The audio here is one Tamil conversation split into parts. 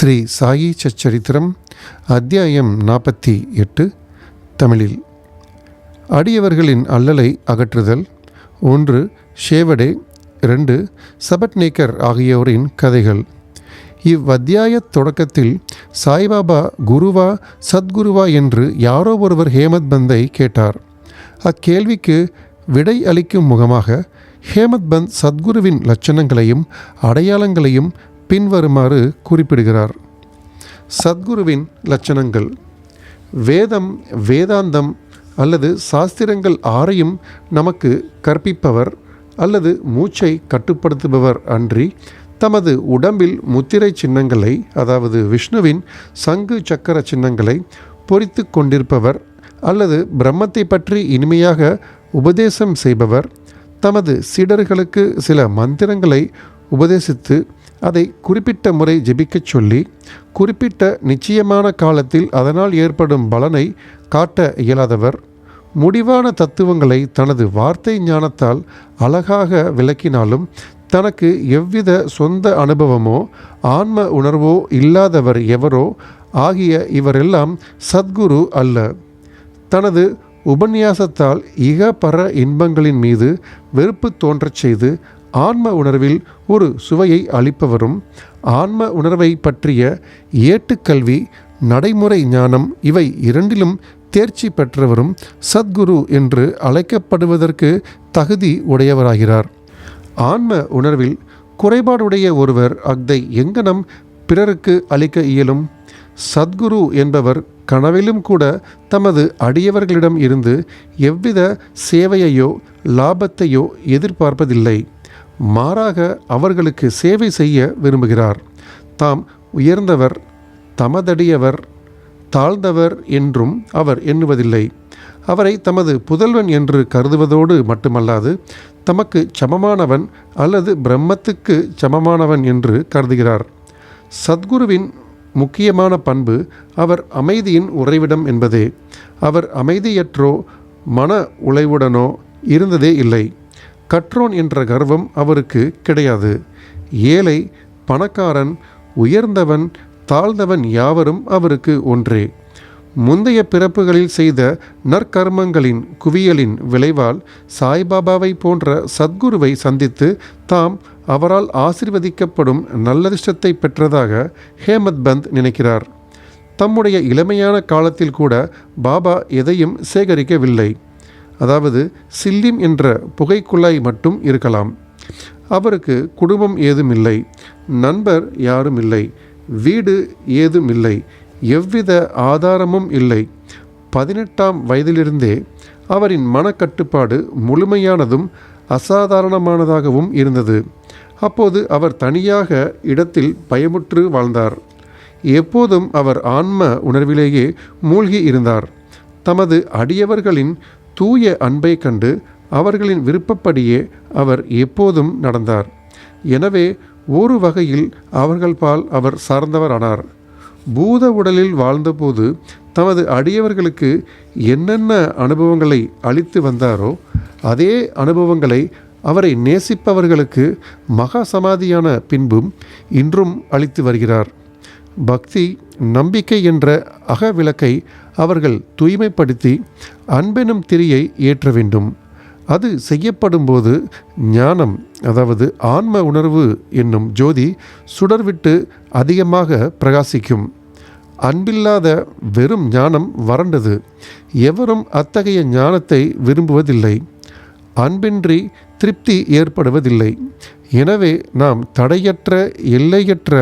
ஸ்ரீ சாயி சச்சரித்திரம் அத்தியாயம் நாற்பத்தி எட்டு தமிழில். அடியவர்களின் அல்லலை அகற்றுதல். ஒன்று ஷேவடே ரெண்டு சபட்நேக்கர் ஆகியோரின் கதைகள். இவ்வத்தியாயத் தொடக்கத்தில் சாய்பாபா குருவா சத்குருவா என்று யாரோ ஒருவர் ஹேமத் பந்தை கேட்டார். அக்கேள்விக்கு விடை அளிக்கும் முகமாக ஹேமத் பந்த் சத்குருவின் லட்சணங்களையும் அடையாளங்களையும் பின்வருமாறு குறிப்பிடுகிறார். சத்குருவின் லட்சணங்கள். வேதம் வேதாந்தம் அல்லது சாஸ்திரங்கள் ஆறையும் நமக்கு கற்பிப்பவர் அல்லது மூச்சை கட்டுப்படுத்துபவர் அன்றி தமது உடம்பில் முத்திரை சின்னங்களை அதாவது விஷ்ணுவின் சங்கு சக்கர சின்னங்களை பொறித்து கொண்டிருப்பவர் அல்லது பிரம்மத்தை பற்றி இனிமையாக உபதேசம் செய்பவர் தமது சீடர்களுக்கு சில மந்திரங்களை உபதேசித்து அதை குறிப்பிட்ட முறை ஜெபிக்கச் சொல்லி குறிப்பிட்ட நிச்சயமான காலத்தில் அதனால் ஏற்படும் பலனை காட்ட இயலாதவர் முடிவான தத்துவங்களை தனது வார்த்தை ஞானத்தால் அழகாக விளக்கினாலும் தனக்கு எவ்வித சொந்த அனுபவமோ ஆன்ம உணர்வோ இல்லாதவர் எவரோ ஆகிய இவரெல்லாம் சத்குரு அல்ல. தனது உபன்யாசத்தால் இக பர இன்பங்களின் மீது வெறுப்பு தோன்றச் செய்து ஆன்ம உணர்வில் ஒரு சுவையை அளிப்பவரும் ஆன்ம உணர்வை பற்றிய ஏட்டுக்கல்வி நடைமுறை ஞானம் இவை இரண்டிலும் தேர்ச்சி பெற்றவரும் சத்குரு என்று அழைக்கப்படுவதற்கு தகுதி உடையவராகிறார். ஆன்ம உணர்வில் குறைபாடுடைய ஒருவர் அஃதை எங்கனம் பிறருக்கு அளிக்க இயலும்? சத்குரு என்பவர் கனவிலும் கூட தமது அடியவர்களிடம் இருந்து எவ்வித சேவையையோ லாபத்தையோ எதிர்பார்ப்பதில்லை. மாறாக அவர்களுக்கு சேவை செய்ய விரும்புகிறார். தாம் உயர்ந்தவர் தமதடியவர் தாழ்ந்தவர் என்றும் அவர் எண்ணுவதில்லை. அவரை தமது புதல்வன் என்று கருதுவதோடு மட்டுமல்லாது தமக்கு சமமானவன் அல்லது பிரம்மத்துக்கு சமமானவன் என்று கருதுகிறார். சத்குருவின் முக்கியமான பண்பு அவர் அமைதியின் உறைவிடம் என்பதே. அவர் அமைதியற்றோ மன உழைவுடனோ இருந்ததே இல்லை. கற்றோன் என்ற கர்வம் அவருக்கு கிடையாது. ஏழை பணக்காரன் உயர்ந்தவன் தாழ்ந்தவன் யாவரும் அவருக்கு ஒன்றே. முந்தைய பிறப்புகளில் செய்த நற்கர்மங்களின் குவியலின் விளைவால் சாய்பாபாவை போன்ற சத்குருவை சந்தித்து தாம் அவரால் ஆசிர்வதிக்கப்படும் நல்லதிர்ஷ்டத்தை பெற்றதாக ஹேமத் பந்த் நினைக்கிறார். தம்முடைய இளமையான காலத்தில் கூட பாபா எதையும் சேகரிக்கவில்லை. அதாவது சில்லிம் என்ற புகைக்குழாய் மட்டும் இருக்கலாம். அவருக்கு குடும்பம் ஏதும் இல்லை நண்பர் யாரும் இல்லை வீடு ஏதும் இல்லை எவ்வித ஆதாரமும் இல்லை. பதினெட்டாம் வயதிலிருந்தே அவரின் மனக்கட்டுப்பாடு முழுமையானதும் அசாதாரணமானதாகவும் இருந்தது. அப்போது அவர் தனியாக இடத்தில் பயமுற்று வாழ்ந்தார். எப்போதும் அவர் ஆன்ம உணர்விலேயே மூழ்கி இருந்தார். தமது அடியவர்களின் தூய அன்பை கண்டு அவர்களின் விருப்பப்படியே அவர் எப்போதும் நடந்தார். எனவே ஒரு வகையில் அவர்கள் பால் அவர் சார்ந்தவரானார். பூத உடலில் வாழ்ந்தபோது தமது அடியவர்களுக்கு என்னென்ன அனுபவங்களை அளித்து வந்தாரோ அதே அனுபவங்களை அவரை நேசிப்பவர்களுக்கு மகா சமாதியான பின்பும் இன்றும் அளித்து வருகிறார். பக்தி நம்பிக்கை என்ற அகவிளக்கை அவர்கள் தூய்மைப்படுத்தி அன்பெனும் திரியை ஏற்ற வேண்டும். அது செய்யப்படும்போது ஞானம் அதாவது ஆன்ம உணர்வு என்னும் ஜோதி சுடர்விட்டு அதிகமாக பிரகாசிக்கும். அன்பில்லாத வெறும் ஞானம் வறண்டது. எவரும் அத்தகைய ஞானத்தை விரும்புவதில்லை. அன்பின்றி திருப்தி ஏற்படுவதில்லை. எனவே நாம் தடையற்ற எல்லையற்ற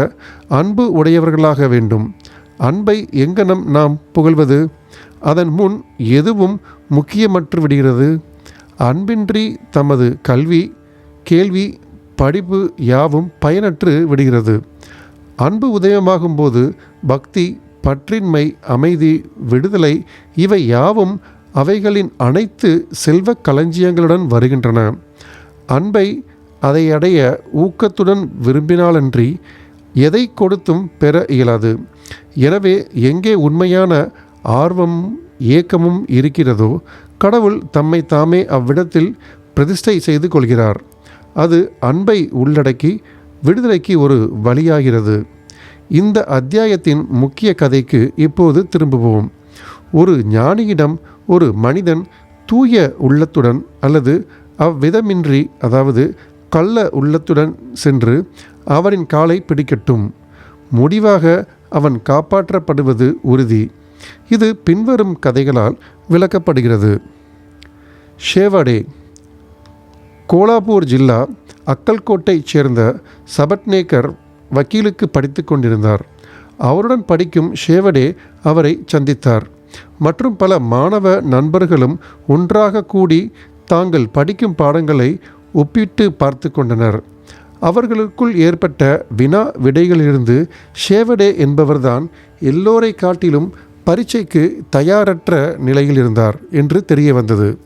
அன்பு உடையவர்களாக வேண்டும். அன்பை எங்கனம் நாம் புகழ்வது? அதன் முன் எதுவும் முக்கியமற்று விடுகிறது? அன்பின்றி தமது கல்வி கேள்வி படிப்பு யாவும் பயனற்று விடுகிறது. அன்பு உதயமாகும்போது பக்தி பற்றின்மை அமைதி விடுதலை இவை யாவும் அவைகளின் அனைத்து செல்வ களஞ்சியங்களுடன் வருகின்றன. அன்பை அதை அடைய ஊக்கத்துடன் விரும்பினாலன்றி எதை கொடுத்தும் பெற இயலாது. எனவே எங்கே உண்மையான ஆர்வமும் ஏக்கமும் இருக்கிறதோ கடவுள் தம்மை தாமே அவ்விடத்தில் பிரதிஷ்டை செய்து கொள்கிறார். அது அன்பை உள்ளடக்கி விடுதலைக்கு ஒரு வழியாகிறது. இந்த அத்தியாயத்தின் முக்கிய கதைக்கு இப்போது திரும்புவோம். ஒரு ஞானியிடம் ஒரு மனிதன் தூய உள்ளத்துடன் அல்லது அவ்விதமின்றி அதாவது கள்ள உள்ளத்துடன் சென்று அவரின் காலை பிடிக்கட்டும். முடிவாக அவன் காப்பாற்றப்படுவது உறுதி. இது பின்வரும் கதைகளால் விளக்கப்படுகிறது. ஷேவடே கோலாப்பூர் ஜில்லா அக்கல்கோட்டைச் சேர்ந்த சபட்நேக்கர் வக்கீலுக்கு படித்து கொண்டிருந்தார். அவருடன் படிக்கும் ஷேவடே அவரை சந்தித்தார். மற்றும் பல மாணவ நண்பர்களும் ஒன்றாக கூடி தாங்கள் படிக்கும் பாடங்களை ஒப்பிட்டு பார்த்து கொண்டனர். அவர்களுக்குள் ஏற்பட்ட வினா விடைகளிலிருந்து ஷேவடே என்பவர்தான் எல்லோரை காட்டிலும் பரீட்சைக்கு தயாரற்ற நிலையில் இருந்தார் என்று தெரிய வந்தது.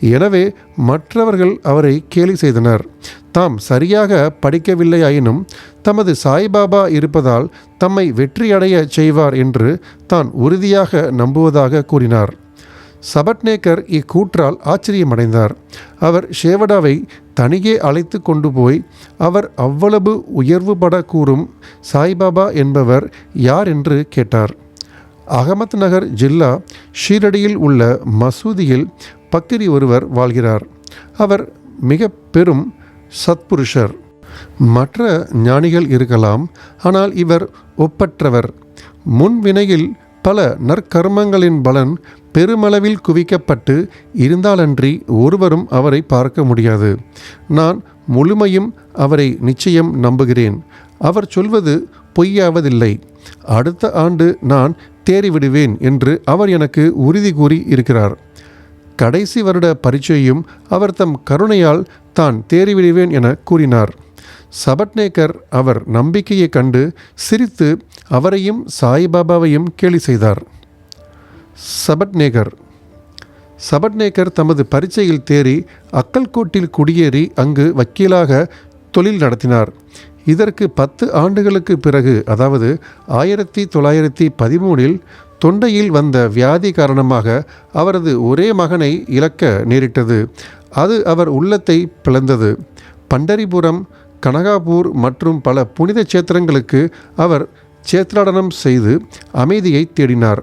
எனவே மற்றவர்கள் அவரை கேலி செய்தனர். தாம் சரியாக படிக்கவில்லையாயினும் தமது சாய்பாபா இருப்பதால் தம்மை வெற்றியடைய செய்வார் என்று தான் உறுதியாக நம்புவதாக கூறினார். சபட்நேக்கர் இக்கூற்றால் ஆச்சரியமடைந்தார். அவர் ஷேவடாவை தனியே அழைத்து கொண்டு போய் அவர் அவ்வளவு உயர்வுபட கூறும் சாய்பாபா என்பவர் யார்? என்று கேட்டார். அகமத் நகர் ஜில்லா ஷீரடியில் உள்ள மசூதியில் பக்கிரி ஒருவர் வாழ்கிறார். அவர் மிக பெரும் சத்புருஷர். மற்ற ஞானிகள் இருக்கலாம் ஆனால் இவர் ஒப்பற்றவர். முன்வினையில் பல நற்கர்மங்களின் பலன் பெருமளவில் குவிக்கப்பட்டு இருந்தாலன்றி ஒருவரும் அவரை பார்க்க முடியாது. நான் முழுமையும் அவரை நிச்சயம் நம்புகிறேன். அவர் சொல்வது பொய்யாவதில்லை. அடுத்த ஆண்டு நான் தேறிவிடுவேன் என்று அவர் எனக்கு உறுதி கூறி இருக்கிறார். கடைசி வருட பரீட்சையும் அவர் தம் கருணையால் தான் தேறிவிடுவேன் என கூறினார். சபட்நேக்கர் அவர் நம்பிக்கையை கண்டு சிரித்து அவரையும் சாய்பாபாவையும் கேலி செய்தார். சபட்நேகர் சபட்நேகர் தமது பரீட்சையில் தேறி அக்கல்கோட்டில் குடியேறி அங்கு வக்கீலாக தொழில் நடத்தினார். இதற்கு பத்து ஆண்டுகளுக்கு பிறகு அதாவது ஆயிரத்தி தொள்ளாயிரத்தி பதிமூனில் தொண்டையில் வந்த வியாதி காரணமாக அவரது ஒரே மகனை இழக்க நேரிட்டது. அது அவர் உள்ளத்தை பிளந்தது. பண்டரிபுரம் கனகாபூர் மற்றும் பல புனித சேத்திரங்களுக்கு அவர் சேத்ராடனம் செய்து அமைதியை தேடினார்.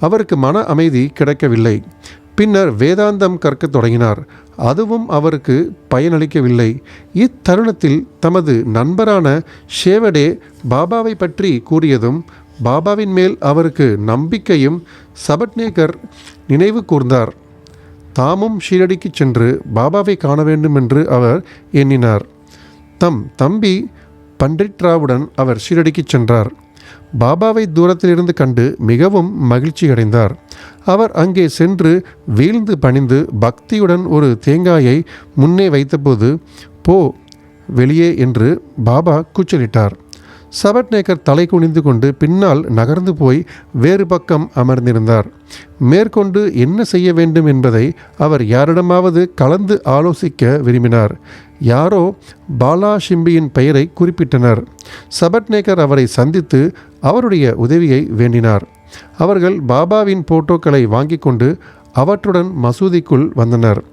அவருக்கு மன அமைதி கிடைக்கவில்லை. பின்னர் வேதாந்தம் கற்கத் தொடங்கினார். அதுவும் அவருக்கு பயனளிக்கவில்லை. இத்தருணத்தில் தமது நண்பரான ஷேவடே பாபாவை பற்றி கூறியதும் பாபாவின் மேல் அவருக்கு நம்பிக்கையும் சபட்நேகர் நினைவு கூர்ந்தார். தாமும் ஷீரடிக்கு சென்று பாபாவை காண வேண்டும் என்று அவர் எண்ணினார். தம் தம்பி பண்டிட்ராவுடன் அவர் ஷீரடிக்கு சென்றார். பாபாவை தூரத்திலிருந்து கண்டு மிகவும் மகிழ்ச்சி அடைந்தார். அவர் அங்கே சென்று வீழ்ந்து பணிந்து பக்தியுடன் ஒரு தேங்காயை முன்னே வைத்தபோது போ வெளியே என்று பாபா கூச்சலிட்டார். சபட்நேக்கர் தலை குனிந்து கொண்டு பின்னால் நகர்ந்து போய் வேறு பக்கம் அமர்ந்திருந்தார். மேற்கொண்டு என்ன செய்ய வேண்டும் என்பதை அவர் யாரிடமாவது கலந்து ஆலோசிக்க விரும்பினார். யாரோ பாலா ஷிம்பியின் பெயரை குறிப்பிட்டனர். சபட்நேக்கர் அவரை சந்தித்து அவருடைய உதவியை வேண்டினார். அவர்கள் பாபாவின் போட்டோக்களை வாங்கி கொண்டு அவற்றுடன் மசூதிக்குள் வந்தனர்.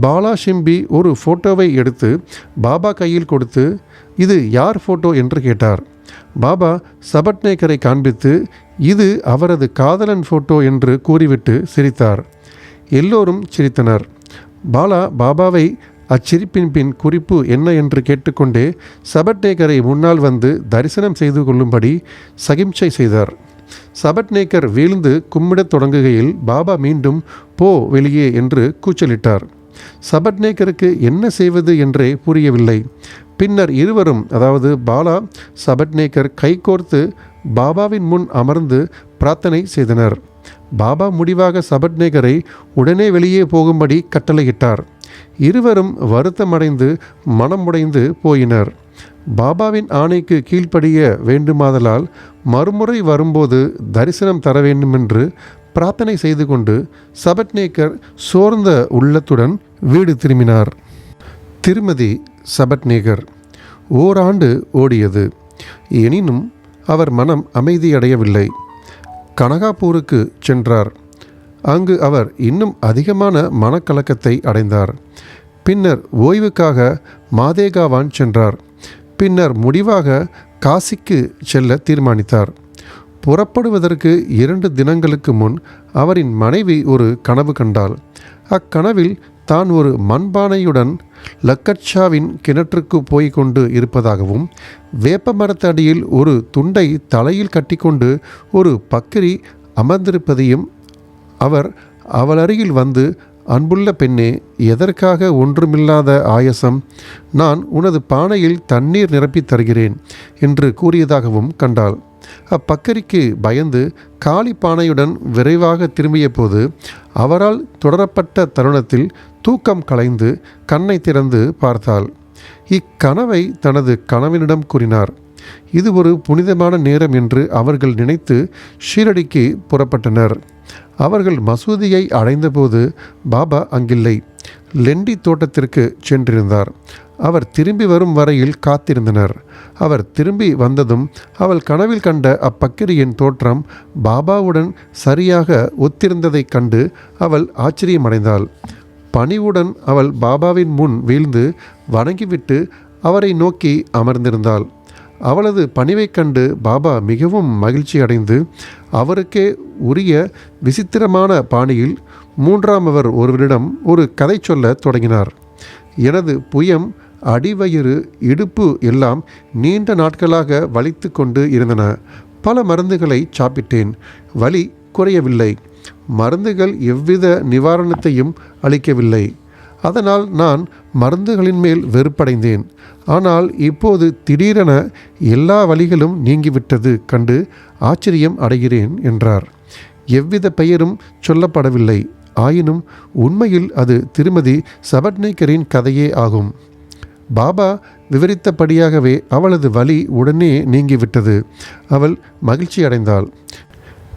பாலா ஷிம்பி ஒரு ஃபோட்டோவை எடுத்து பாபா கையில் கொடுத்து இது யார் ஃபோட்டோ என்று கேட்டார். பாபா சபட்நேக்கரை காண்பித்து இது அவரது காதலன் ஃபோட்டோ என்று கூறிவிட்டு சிரித்தார். எல்லோரும் சிரித்தனர். பாலா பாபாவை அச்சிரிப்பின் பின் குறிப்பு என்ன? என்று கேட்டுக்கொண்டே சபட்நேக்கரை முன்னால் வந்து தரிசனம் செய்து கொள்ளும்படி சகிம்சை செய்தார். சபட்நேக்கர் வீழ்ந்து கும்பிடத் தொடங்குகையில் பாபா மீண்டும் போ வெளியே என்று கூச்சலிட்டார். சபட்நேக்கருக்கு என்ன செய்வது என்றே புரியவில்லை. பின்னர் இருவரும் அதாவது பாலா சபட்நேக்கர் கைகோர்த்து பாபாவின் முன் அமர்ந்து பிரார்த்தனை செய்தனர். பாபா முடிவாக சபட்நேகரை உடனே வெளியே போகும்படி கட்டளையிட்டார். இருவரும் வருத்தமடைந்து மனமுடைந்து போயினர். பாபாவின் ஆணைக்கு கீழ்ப்படிய வேண்டுமாதலால் மறுமுறை வரும்போது தரிசனம் தர வேண்டுமென்று பிரார்த்தனை செய்து கொண்டு சபட்நேக்கர் சோர்ந்த உள்ளத்துடன் வீடு திரும்பினார். திருமதி சபட்நேகர் ஓராண்டு ஓடியது. எனினும் அவர் மனம் அமைதியடையவில்லை. கனகாப்பூருக்கு சென்றார். அங்கு அவர் இன்னும் அதிகமான மனக்கலக்கத்தை அடைந்தார். பின்னர் ஓய்வுக்காக மாதேகாவான் சென்றார். பின்னர் முடிவாக காசிக்கு செல்ல தீர்மானித்தார். புறப்படுவதற்கு இரண்டு தினங்களுக்கு முன் அவரின் மனைவி ஒரு கனவு கண்டாள். அக்கனவில் தான் ஒரு மண்பானையுடன் லக்கட்சாவின் கிணற்றுக்கு போய் கொண்டு இருப்பதாகவும் வேப்ப மரத்தடியில் ஒரு துண்டை தலையில் கட்டிக்கொண்டு ஒரு பக்கிரி அமர்ந்திருப்பதையும் அவர் அவள் அருகில் வந்து அன்புள்ள பெண்ணே எதற்காக ஒன்றுமில்லாத ஆயசம்? நான் உனது பானையில் தண்ணீர் நிரப்பித் தருகிறேன் என்று கூறியதாகவும் கண்டாள். அப்பக்கரிக்கு பயந்து காளி பானையுடன் விரைவாக திரும்பிய போது அவரால் தொடரப்பட்ட தருணத்தில் தூக்கம் கலைந்து கண்ணை திறந்து பார்த்தாள். இக்கனவை தனது கணவனிடம் கூறினார். இது ஒரு புனிதமான நேரம் என்று அவர்கள் நினைத்து ஷீரடிக்கு புறப்பட்டனர். அவர்கள் மசூதியை அடைந்தபோது பாபா அங்கில்லை லெண்டி தோட்டத்திற்கு சென்றிருந்தார். அவர் திரும்பி வரும் வரையில் காத்திருந்தனர். அவர் திரும்பி வந்ததும் அவள் கனவில் கண்ட அப்பக்கிரியின் தோற்றம் பாபாவுடன் சரியாக ஒத்திருந்ததைக் கண்டு அவள் ஆச்சரியமடைந்தாள். பணிவுடன் அவள் பாபாவின் முன் வீழ்ந்து வணங்கிவிட்டு அவரை நோக்கி அமர்ந்திருந்தாள். அவளது பணிவைக் கண்டு பாபா மிகவும் மகிழ்ச்சி அடைந்து அவருக்கே உரிய விசித்திரமான பாணியில் மூன்றாமவர் ஒருவரிடம் ஒரு கதை சொல்லத் தொடங்கினார். எனது புயம் அடிவயிறு இடுப்பு எல்லாம் நீண்ட நாட்களாக வலித்து கொண்டு இருந்தன. பல மருந்துகளை சாப்பிட்டேன். வலி குறையவில்லை. மருந்துகள் எவ்வித நிவாரணத்தையும் அளிக்கவில்லை. அதனால் நான் மருந்துகளின் மேல் வெறுப்படைந்தேன். ஆனால் இப்போது திடீரென எல்லா வழிகளும் நீங்கிவிட்டது கண்டு ஆச்சரியம் அடைகிறேன் என்றார். எவ்வித பெயரும் சொல்லப்படவில்லை. ஆயினும் உண்மையில் அது திருமதி சபட்நேக்கரின் கதையே ஆகும். பாபா விவரித்தபடியாகவே அவளது வலி உடனே நீங்கிவிட்டது. அவள் மகிழ்ச்சி அடைந்தாள்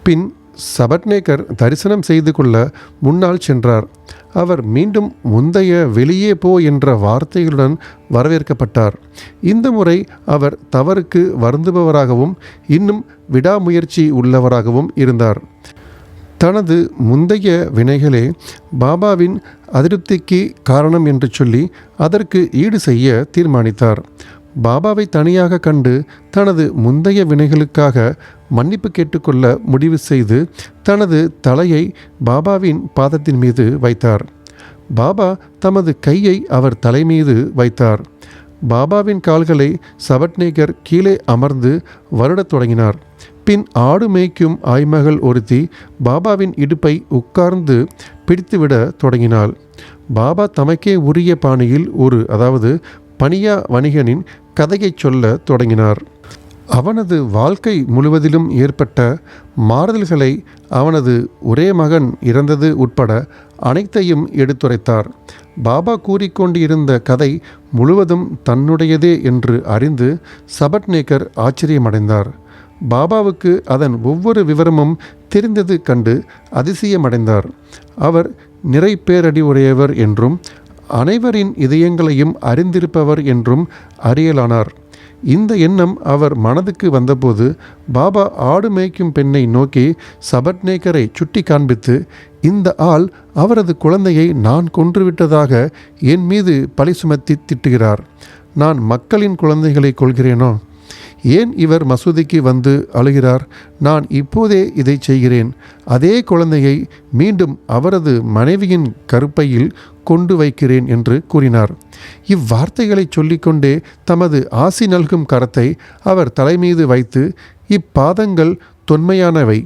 பின் சபட்நேக்கர் தரிசனம் செய்து கொள்ள முன்னால் சென்றார். அவர் மீண்டும் முந்தைய வெளியே போ என்ற வார்த்தைகளுடன் வரவேற்கப்பட்டார். இந்த முறை அவர் தவறுக்கு வருந்துபவராகவும் இன்னும் விடாமுயற்சி உள்ளவராகவும் இருந்தார். தனது முந்தைய வினைகளே பாபாவின் அதிருப்திக்கு காரணம் என்று சொல்லி அதற்கு ஈடு செய்ய தீர்மானித்தார். பாபாவை தனியாக கண்டு தனது முந்தைய வினைகளுக்காக மன்னிப்பு கேட்டுக்கொள்ள முடிவு செய்து தனது தலையை பாபாவின் பாதத்தின் மீது வைத்தார். பாபா தமது கையை அவர் தலை மீது வைத்தார். பாபாவின் கால்களை சவட்நேகர் கீழே அமர்ந்து வருடத் தொடங்கினார். பின் ஆடு மேய்க்கும் ஆய்மகள் ஒருத்தி பாபாவின் இடுப்பை உட்கார்ந்து பிடித்துவிட தொடங்கினாள். பாபா தமக்கே உரிய பாணியில் ஒரு அதாவது பனியா வணிகனின் கதையைச் சொல்ல தொடங்கினார். அவனது வாழ்க்கை முழுவதிலும் ஏற்பட்ட மாறுதல்களை அவனது ஒரே மகன் இறந்தது உட்பட அனைத்தையும் எடுத்துரைத்தார். பாபா கூறிக்கொண்டிருந்த கதை முழுவதும் தன்னுடையதே என்று அறிந்து சபட்நேக்கர் ஆச்சரியமடைந்தார். பாபாவுக்கு அதன் ஒவ்வொரு விவரமும் தெரிந்தது கண்டு அதிசயமடைந்தார். அவர் நிறை பேரடி உடையவர் என்றும் அனைவரின் இதயங்களையும் அறிந்திருப்பவர் என்றும் அறியலானார். இந்த எண்ணம் அவர் மனதுக்கு வந்தபோது பாபா ஆடு மேய்க்கும் பெண்ணை நோக்கி சபட்நேக்கரை சுட்டி காண்பித்து இந்த ஆள் அவரது குழந்தையை நான் கொன்றுவிட்டதாக என் மீது பழி சுமத்தி திட்டுகிறார். நான் மக்களின் குழந்தைகளை கொள்கிறேனோ ஏன் இவர் மசூதிக்கு வந்து அழுகிறார்? நான் இப்போதே இதை செய்கிறேன். அதே குழந்தையை மீண்டும் அவரது மனைவியின் கருப்பையில் கொண்டு வைக்கிறேன் என்று கூறினார். இவ்வார்த்தைகளை சொல்லிக்கொண்டே தமது ஆசி நல்கும் கரத்தை அவர் தலைமீது வைத்து இப்பாதங்கள் தொன்மையானவை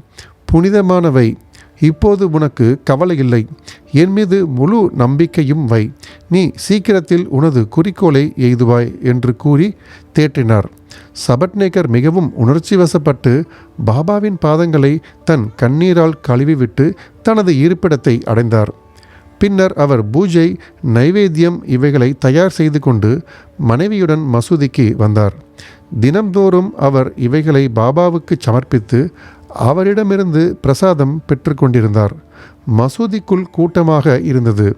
புனிதமானவை. இப்போது உனக்கு கவலை இல்லை. என் மீது முழு நம்பிக்கையும் வை. நீ சீக்கிரத்தில் உனது குறிக்கோளை எய்துவாய் என்று கூறி தேற்றினார். சபட்நேகர் மிகவும் உணர்ச்சி வசப்பட்டு பாபாவின் பாதங்களை தன் கண்ணீரால் கழுவிவிட்டு தனது இருப்பிடத்தை அடைந்தார். பின்னர் அவர் பூஜை நைவேத்தியம் இவைகளை தயார் செய்து கொண்டு மனைவியுடன் மசூதிக்கு வந்தார். தினம்தோறும் அவர் இவைகளை பாபாவுக்கு சமர்ப்பித்து அவரிடமிருந்து பிரசாதம் பெற்றுக்கொண்டிருந்தார் மசூதிக்குள் கூட்டமாக இருந்தது.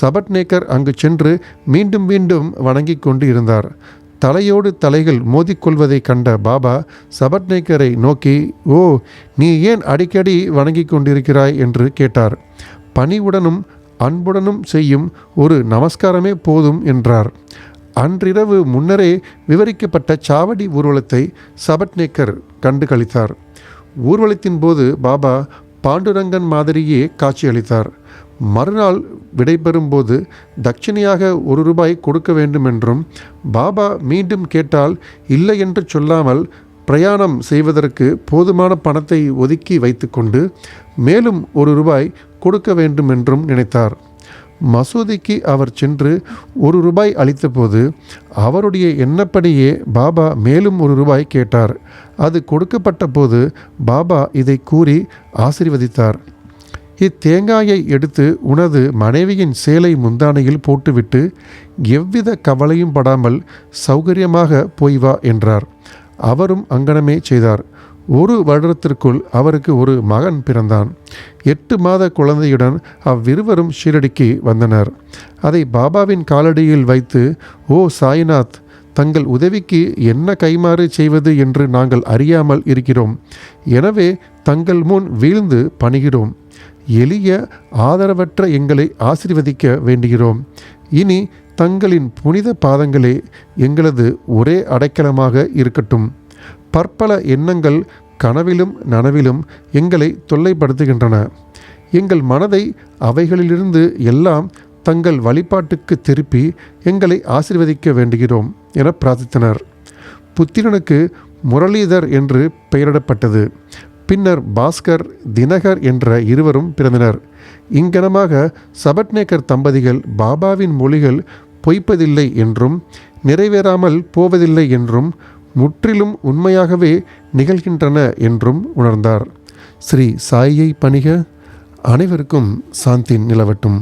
சபட்நேக்கர் அங்கு சென்று மீண்டும் மீண்டும் வணங்கிக் கொண்டு இருந்தார். தலையோடு தலைகள் மோதிக்கொள்வதை கண்ட பாபா சபட்நேக்கரை நோக்கி ஓ நீ ஏன் அடிக்கடி வணங்கிக் கொண்டிருக்கிறாய்? என்று கேட்டார். பணிவுடனும் அன்புடனும் செய்யும் ஒரு நமஸ்காரமே போதும் என்றார். அன்றிரவு முன்னரே விவரிக்கப்பட்ட சாவடி ஊர்வலத்தை சபட்நேக்கர் கண்டு கழித்தார் ஊர்வலத்தின் போது பாபா பாண்டுரங்கன் மாதிரியே காட்சியளித்தார். மறுநாள் விடைபெறும்போது தட்சிணையாக ஒரு ரூபாய் கொடுக்க வேண்டுமென்றும் பாபா மீண்டும் கேட்டால் இல்லை என்று சொல்லாமல் பிரயாணம் செய்வதற்கு போதுமான பணத்தை ஒதுக்கி வைத்துக்கொண்டு மேலும் ஒரு ரூபாய் கொடுக்க வேண்டுமென்றும் நினைத்தார். மசூதிக்கு அவர் சென்று ஒரு ரூபாய் அளித்தபோது அவருடைய எண்ணப்படியே பாபா மேலும் ஒரு ரூபாய் கேட்டார். அது கொடுக்கப்பட்ட போது பாபா இதை கூறி ஆசிர்வதித்தார். இத்தேங்காயை எடுத்து உனது மனைவியின் சேலை முந்தானையில் போட்டுவிட்டு எவ்வித கவலையும் படாமல் சௌகரியமாக போய் வா என்றார். அவரும் அங்கனமே செய்தார். ஒரு வருடத்திற்குள் அவருக்கு ஒரு மகன் பிறந்தான். எட்டு மாத குழந்தையுடன் அவ்விருவரும் ஷீரடிக்கு வந்தனர். அதை பாபாவின் காலடியில் வைத்து ஓ சாய்நாத் தங்கள் உதவிக்கு என்ன கைமாறு செய்வது என்று நாங்கள் அறியாமல் இருக்கிறோம். எனவே தங்கள் முன் வீழ்ந்து பணிகிறோம். எளிய ஆதரவற்ற எங்களை ஆசீர்வதிக்க வேண்டுகிறோம். இனி தங்களின் புனித பாதங்களே எங்களது ஒரே அடைக்கலமாக இருக்கட்டும். பற்பல எண்ணங்கள் கனவிலும் நனவிலும் எங்களை தொல்லைப்படுத்துகின்றன. எங்கள் மனதை அவைகளிலிருந்து எல்லாம் தங்கள் வழிபாட்டுக்கு திருப்பி எங்களை ஆசிர்வதிக்க வேண்டுகிறோம் என பிரார்த்தித்தனர். புத்திரனுக்கு முரளிதர் என்று பெயரிடப்பட்டது. பின்னர் பாஸ்கர் தினகர் என்ற இருவரும் பிறந்தனர். இங்கனமாக சபட்நேக்கர் தம்பதிகள் பாபாவின் மொழிகள் பொய்ப்பதில்லை என்றும் நிறைவேறாமல் போவதில்லை என்றும் முற்றிலும் உண்மையாகவே நிகழ்கின்றன என்றும் உணர்ந்தார். ஸ்ரீ சாயியை பணிக அனைவருக்கும் சாந்தி நிலவட்டும்.